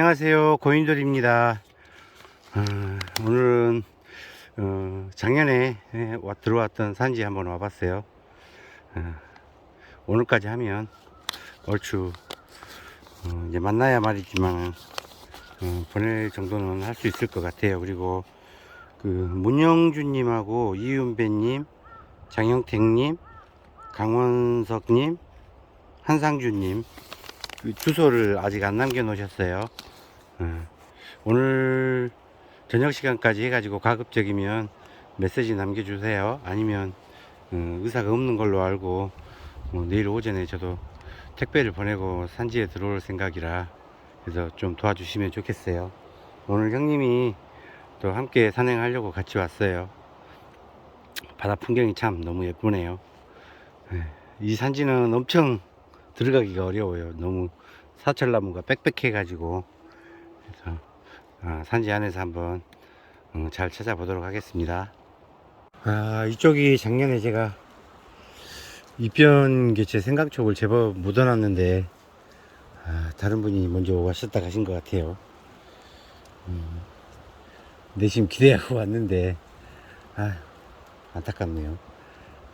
안녕하세요. 고인돌입니다. 어, 오늘은 어, 작년에 예, 와- 들어왔던 산지 한번 와봤어요. 어, 오늘까지 하면 얼추 어, 이제 만나야 말이지만 어, 보낼 정도는 할 수 있을 것 같아요. 그리고 그 문영준님하고 이윤배님 장영택님 강원석님 한상준님 그 주소를 아직 안 남겨 놓으셨어요. 어, 오늘 저녁 시간까지 해가지고 가급적이면 메시지 남겨주세요. 아니면 어, 의사가 없는 걸로 알고 어, 내일 오전에 저도 택배를 보내고 산지에 들어올 생각이라 그래서 좀 도와주시면 좋겠어요. 오늘 형님이 또 함께 산행하려고 같이 왔어요. 바다 풍경이 참 너무 예쁘네요. 예, 이 산지는 엄청 들어가기가 어려워요. 너무 사철나무가 빽빽해 가지고 그래서 아, 산지 안에서 한번 어, 잘 찾아보도록 하겠습니다. 아 이쪽이 작년에 제가 이변 개체 생강촉을 제법 묻어놨는데 아, 다른 분이 먼저 와셨다 가신 것 같아요. 음, 내심 기대하고 왔는데 아, 안타깝네요.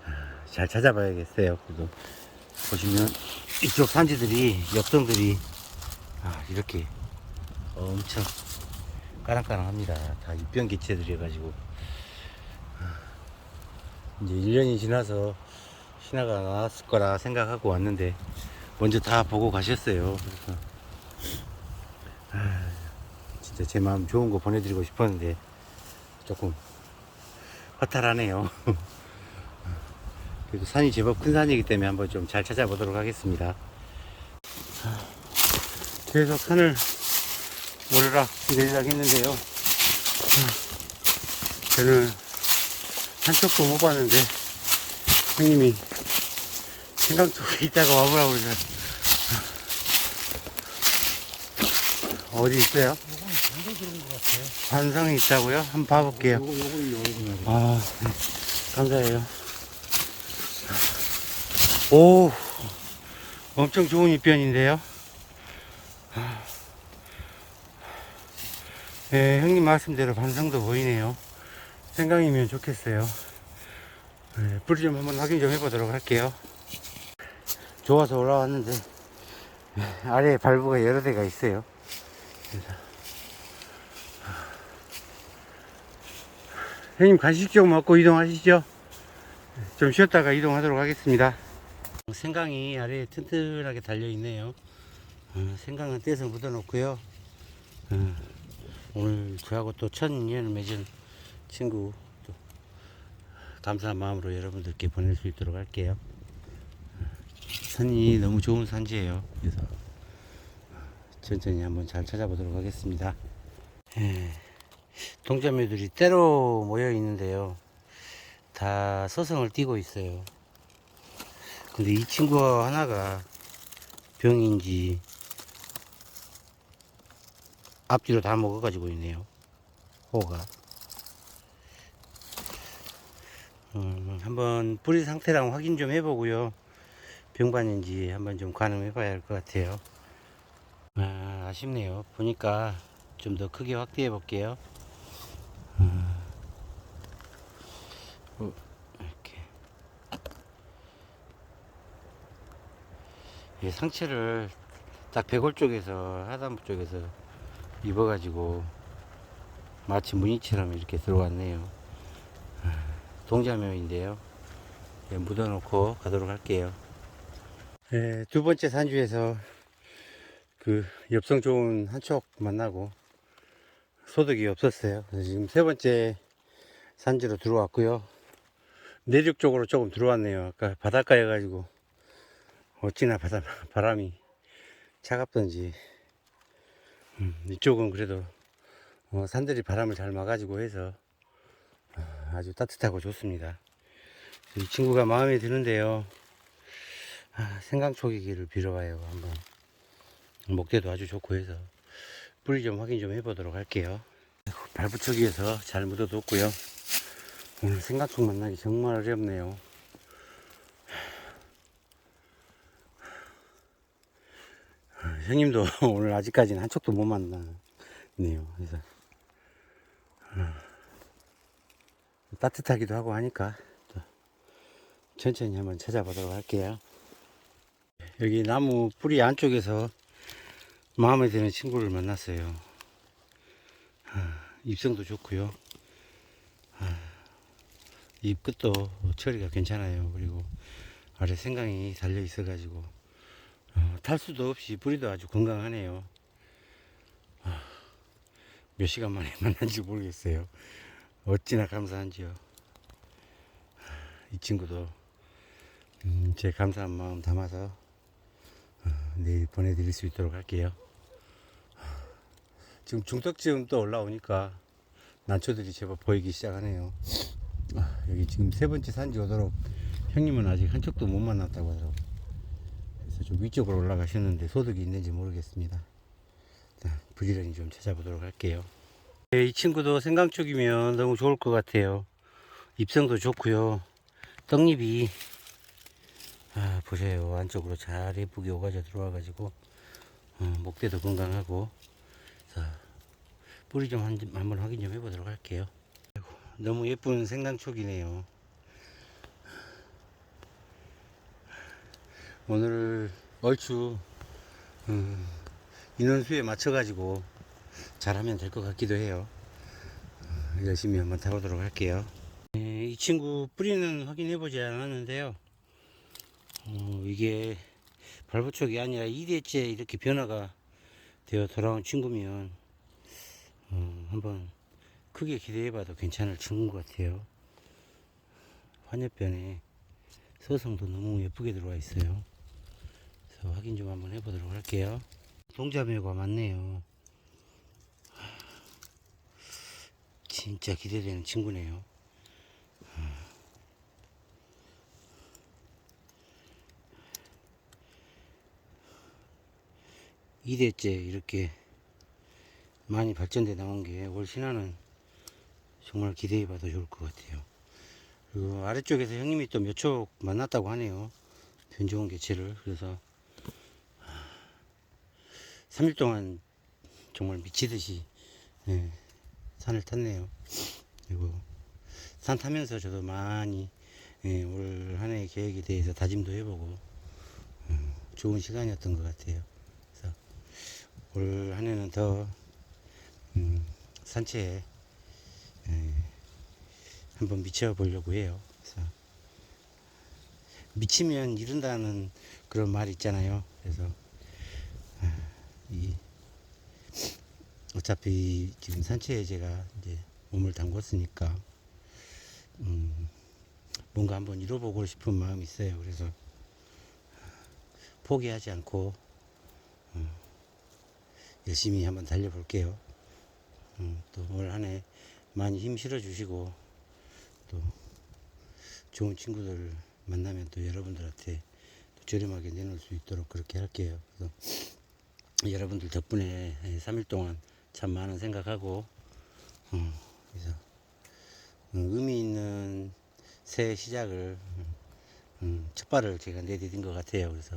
아, 잘 찾아봐야겠어요. 그래도 보시면 이쪽 산지들이 엽성들이 아, 이렇게 엄청 까랑까랑합니다. 다 입변 기체들이 가지고 이제 1년이 지나서 신화가 나왔을 거라 생각하고 왔는데 먼저 다 보고 가셨어요. 그래서 아, 진짜 제 마음 좋은 거 보내드리고 싶었는데 조금 허탈하네요. 그래도 산이 제법 큰 산이기 때문에 한번 좀 잘 찾아보도록 하겠습니다. 계속 산을 오르락 내리락 했는데요. 저는 한쪽도 못 봤는데 형님이 생강 쪽에 있다가 와보라고 그래서 어디 있어요? 반성이 있다고요? 한번 봐볼게요. 아, 네. 감사해요. 오, 엄청 좋은 입변인데요. 예, 형님 말씀대로 반성도 보이네요. 생강이면 좋겠어요. 예, 뿌리 좀 한번 확인 좀 해보도록 할게요. 좋아서 올라왔는데, 예, 아래에 발부가 여러 대가 있어요. 그래서. 형님 간식 좀 먹고 이동하시죠. 좀 쉬었다가 이동하도록 하겠습니다. 생강이 아래에 튼튼하게 달려 있네요. 어, 생강은 떼서 묻어 놓고요. 어, 오늘 저하고 또 첫 인연을 맺은 친구 또 감사한 마음으로 여러분들께 보낼 수 있도록 할게요. 어, 산이 너무 좋은 산지예요. 그래서 천천히 한번 잘 찾아보도록 하겠습니다. 예. 동자매들이 때로 모여 있는데요. 다 서성을 띠고 있어요. 근데 이 친구 하나가 병인지 앞뒤로 다 먹어가지고 있네요. 호가. 음, 한번 뿌리 상태랑 확인 좀 해보고요. 병반인지 한번 좀 가늠해 봐야 할 것 같아요. 아, 아쉽네요. 보니까 좀 더 크게 확대해 볼게요. 어, 이렇게 이 상체를 딱 배골 쪽에서 하단부 쪽에서 입어가지고 마치 무늬처럼 이렇게 들어왔네요. 동자묘인데요. 예, 묻어놓고 가도록 할게요. 예, 두 번째 산주에서 그 엽성 좋은 한쪽 만나고 소득이 없었어요. 그래서 지금 세 번째 산지로 들어왔고요. 내륙 쪽으로 조금 들어왔네요. 아까 바닷가에 가지고 어찌나 바다, 바람이 차갑던지 음, 이쪽은 그래도 어, 산들이 바람을 잘 막아주고 해서 어, 아주 따뜻하고 좋습니다. 이 친구가 마음에 드는데요. 아, 생강초기기를 빌어와요. 한번 목대도 아주 좋고 해서 뿌리 좀 확인 좀 해보도록 할게요. 발붙여기에서 잘 묻어뒀고요. 오늘 생각속 만나기 정말 어렵네요. 형님도 오늘 아직까지는 한 척도 못 만나네요. 그래서 어, 따뜻하기도 하고 하니까 또 천천히 한번 찾아보도록 할게요. 여기 나무 뿌리 안쪽에서 마음에 드는 친구를 만났어요. 아, 입성도 좋고요. 아, 잎 끝도 처리가 괜찮아요. 그리고 아래 생강이 달려 있어가지고 어, 탈수도 없이 뿌리도 아주 건강하네요. 아, 몇 시간 만에 만난지 모르겠어요. 어찌나 감사한지요. 아, 이 친구도 음, 제 감사한 마음 담아서 어, 내일 보내드릴 수 있도록 할게요. 아, 지금 중턱지음 또 올라오니까 난초들이 제법 보이기 시작하네요. 아, 여기 지금 세 번째 산지 오도록 형님은 아직 한 척도 못 만났다고 하더라고요. 좀 위쪽으로 올라가셨는데 소득이 있는지 모르겠습니다. 자, 부지런히 좀 찾아보도록 할게요. 네, 이 친구도 생강 쪽이면 너무 좋을 것 같아요. 입성도 좋고요. 떡잎이 아, 보세요. 안쪽으로 잘 예쁘게 오가져 들어와가지고 어, 목대도 건강하고 자, 뿌리 좀 한, 한번 확인 좀 해보도록 할게요. 아이고, 너무 예쁜 생강촉이네요. 오늘 얼추 음, 인원수에 맞춰 가지고 잘하면 될 것 같기도 해요. 어, 열심히 한번 타보도록 할게요. 네, 이 친구 뿌리는 확인해 보지 않았는데요. 어, 이게 발부촉이 아니라 2대째 이렇게 변화가 되어 돌아온 친구면 어, 한번 크게 기대해 봐도 괜찮을 친구인 것 같아요. 환엽변에 서성도 너무 예쁘게 들어와 있어요. 확인 좀 한번 해보도록 할게요. 동자매가 많네요. 하, 진짜 기대되는 친구네요. 이대째 이렇게 많이 발전돼 나온 게 올 신화는 정말 기대해 봐도 좋을 것 같아요. 그리고 아래쪽에서 형님이 또몇촉 만났다고 하네요. 변종원 개체를. 그래서 3일 동안 정말 미치듯이 예, 산을 탔네요. 그리고 산 타면서 저도 많이 예, 올 한 해의 계획에 대해서 다짐도 해보고 음, 좋은 시간이었던 것 같아요. 그래서 올 한 해는 더 음, 산채에 예, 한번 미쳐보려고 해요. 그래서 미치면 이룬다는 그런 말이 있잖아요. 그래서 아, 이 어차피 지금 산채에 제가 이제 몸을 담궜으니까 음, 뭔가 한번 이뤄보고 싶은 마음이 있어요. 그래서 포기하지 않고 음, 열심히 한번 달려볼게요. 음, 또올 한해 많이 힘 실어 주시고 또 좋은 친구들 만나면 또 여러분들한테 또 저렴하게 내놓을 수 있도록 그렇게 할게요. 그래서 여러분들 덕분에 3일 동안 참 많은 생각하고 어, 그래서 음, 의미 있는 새 시작을 음, 첫 발을 제가 내디딘 것 같아요. 그래서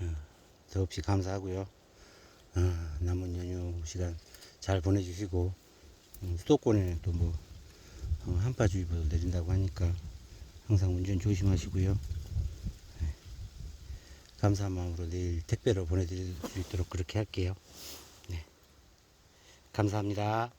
어, 더없이 감사하고요. 어, 남은 연휴 시간 잘 보내주시고 음, 수도권에는 또뭐 어, 한파주의보도 내린다고 하니까 항상 운전 조심하시고요. 네. 감사한 마음으로 내일 택배로 보내드릴 수 있도록 그렇게 할게요. 네. 감사합니다.